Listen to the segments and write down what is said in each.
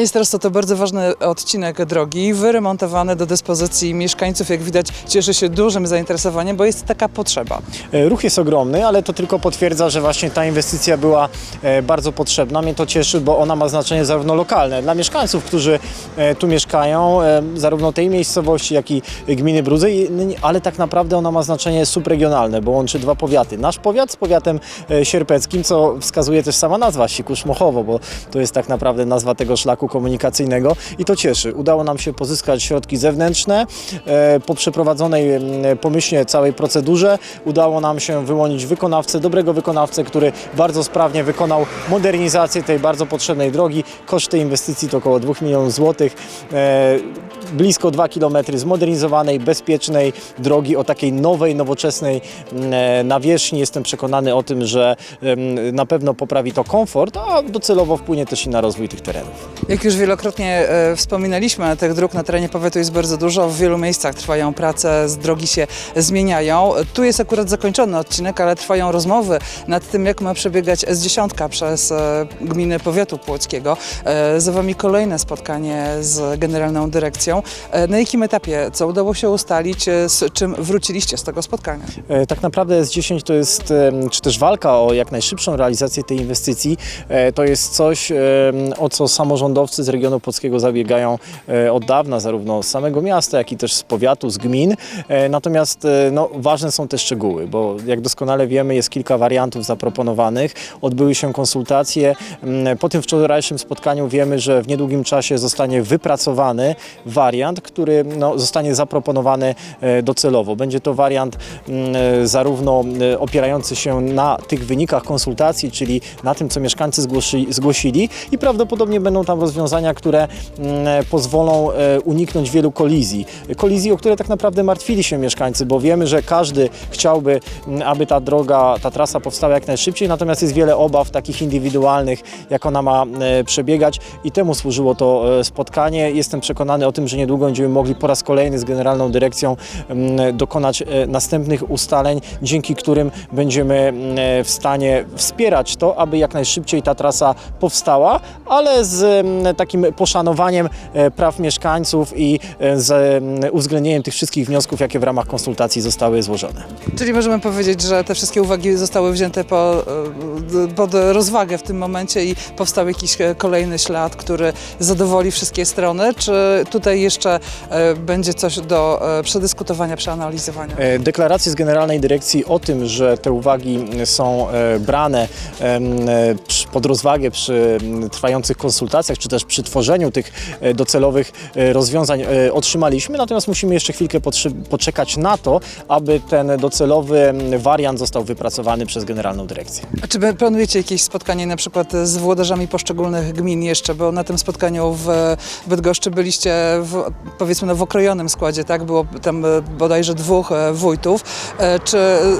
Panie starosto, to bardzo ważny odcinek drogi, wyremontowany do dyspozycji mieszkańców. Jak widać, cieszy się dużym zainteresowaniem, bo jest taka potrzeba. E, Ruch jest ogromny, ale to tylko potwierdza, że właśnie ta inwestycja była e, bardzo potrzebna. Mnie to cieszy, bo ona ma znaczenie zarówno lokalne dla mieszkańców, którzy e, tu mieszkają, zarówno tej miejscowości, jak i gminy Brudzy, ale tak naprawdę ona ma znaczenie subregionalne, bo łączy dwa powiaty. Nasz powiat z powiatem sierpeckim, co wskazuje też sama nazwa Sikusz-Mochowo, bo to jest tak naprawdę nazwa tego szlaku komunikacyjnego i to cieszy. Udało nam się pozyskać środki zewnętrzne. E, Po przeprowadzonej pomyślnie całej procedurze udało nam się wyłonić wykonawcę, dobrego wykonawcę, który bardzo sprawnie wykonał modernizację tej bardzo potrzebnej drogi. Koszt tej inwestycji to około 2 milionów złotych. Blisko 2 km zmodernizowanej, bezpiecznej drogi o takiej nowej, nowoczesnej mm, e, nawierzchni. Jestem przekonany o tym, że na pewno poprawi to komfort, a docelowo wpłynie też i na rozwój tych terenów. Jak już wielokrotnie e, wspominaliśmy, tych dróg na terenie powiatu jest bardzo dużo. W wielu miejscach trwają prace, drogi się zmieniają. Tu jest akurat zakończony odcinek, ale trwają rozmowy nad tym, jak ma przebiegać S10 przez e, gminy powiatu płockiego. Za Wami kolejne spotkanie z Generalną Dyrekcją. E, Na jakim etapie, co udało się ustalić, e, z czym wróciliście z tego spotkania? E, Tak naprawdę S10 to jest, czy też walka o jak najszybszą realizację tej inwestycji, to jest coś, o co samorządowcy z regionu polskiego zabiegają od dawna, zarówno z samego miasta, jak i też z powiatu, z gmin. Natomiast no, ważne są te szczegóły, bo jak doskonale wiemy, jest kilka wariantów zaproponowanych. Odbyły się konsultacje. Mm, Po tym wczorajszym spotkaniu wiemy, że w niedługim czasie zostanie wypracowany wariant, który no, zostanie zaproponowany e, docelowo. Będzie to wariant mm, e, zarówno e, opierający się na tych wynikach konsultacji, czyli na tym, co mieszkańcy zgłosi, zgłosili i prawdopodobnie będą tam rozwiązania, które mm, pozwolą uniknąć wielu kolizji. Kolizji, o które tak naprawdę martwili się mieszkańcy, bo wiemy, że każdy chciałby, mm, aby ta droga, ta trasa powstała jak najszybciej, natomiast jest wiele obaw takich indywidualnych, jak ona ma przebiegać i temu służyło to spotkanie. Jestem przekonany o tym, że niedługo będziemy mogli po raz kolejny z Generalną Dyrekcją mm, dokonać e, następnych ustaleń, dzięki którym będziemy mm, w stanie wspierać to, aby jak najszybciej ta trasa powstała, ale z mm, takim poszanowaniem e, praw mieszkańców i e, z uwzględnieniem tych wszystkich wniosków, jakie w ramach konsultacji zostały złożone. Czyli możemy powiedzieć, że te wszystkie uwagi zostały wzięte po, pod rozwagę w tym momencie i powstał jakiś kolejny ślad, który zadowoli wszystkie strony, czy tutaj jeszcze e, będzie coś do e, przedyskutowania, przeanalizowania? E, Deklaracje z Generalnej Dyrekcji o tym, że te uwagi są brane przy- pod rozwagę przy m, trwających konsultacjach, czy też przy tworzeniu tych e, docelowych e, rozwiązań e, otrzymaliśmy, natomiast musimy jeszcze chwilkę poczekać na to, aby ten docelowy wariant został wypracowany przez Generalną Dyrekcję. A czy planujecie jakieś spotkanie na przykład z włodarzami poszczególnych gmin jeszcze, bo na tym spotkaniu w Bydgoszczy byliście w, powiedzmy no, w okrojonym składzie, tak? Było tam bodajże dwóch wójtów. Czy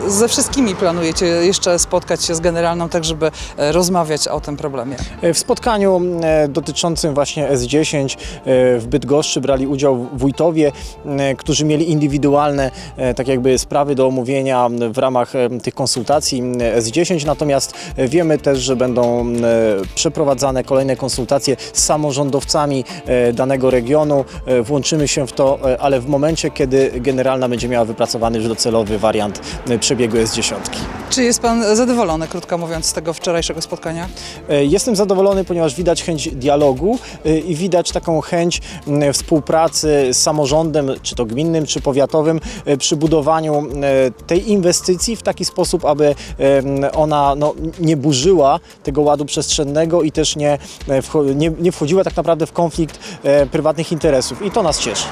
ze wszystkimi planujecie jeszcze spotkać się z generalną, tak żeby e, rozmawiać o tym problemie? W spotkaniu e, dotyczącym właśnie S10 e, w Bydgoszczy brali udział wójtowie, e, którzy mieli indywidualne e, tak jakby sprawy do omówienia w ramach e, tych konsultacji e, S10, natomiast e, wiemy też, że będą e, przeprowadzane kolejne konsultacje z samorządowcami e, danego regionu. E, Włączymy się w to, e, ale w momencie, kiedy generalna będzie miała wypracowany już docelowy wariant e, przebiegu S10. Czy jest Pan zadowolony, krótko mówiąc, z tego wczorajszego spotkania? E, Jestem zadowolony, ponieważ widać chęć dialogu e, i widać taką chęć m, współpracy z samorządem, czy to gminnym, czy powiatowym, e, przy budowaniu e, tej inwestycji w taki sposób, aby ona no, nie burzyła tego ładu przestrzennego i też nie, e, nie, nie wchodziła tak naprawdę w konflikt e, prywatnych interesów. I to nas cieszy.